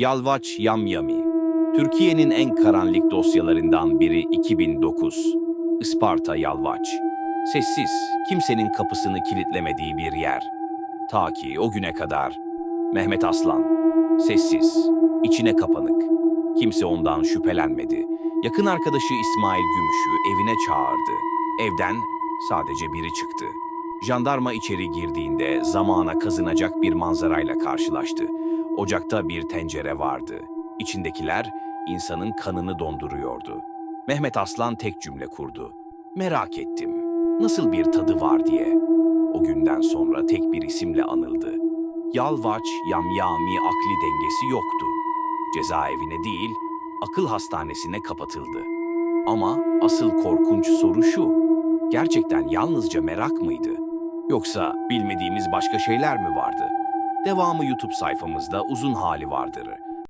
Yalvaç Yamyami Türkiye'nin en karanlık dosyalarından biri 2009. Isparta Yalvaç. Sessiz, kimsenin kapısını kilitlemediği bir yer. Ta ki o güne kadar. Mehmet Aslan. Sessiz, içine kapanık. Kimse ondan şüphelenmedi. Yakın arkadaşı İsmail Gümüş'ü evine çağırdı. Evden sadece biri çıktı. Jandarma içeri girdiğinde zamana kazınacak bir manzarayla karşılaştı. Ocakta bir tencere vardı. İçindekiler insanın kanını donduruyordu. Mehmet Aslan tek cümle kurdu. Merak ettim. Nasıl bir tadı var diye. O günden sonra tek bir isimle anıldı. Yalvaç, yamyami akli dengesi yoktu. Cezaevine değil, akıl hastanesine kapatıldı. Ama asıl korkunç soru şu. Gerçekten yalnızca merak mıydı? Yoksa bilmediğimiz başka şeyler mi vardı? Devamı YouTube sayfamızda uzun hali vardır.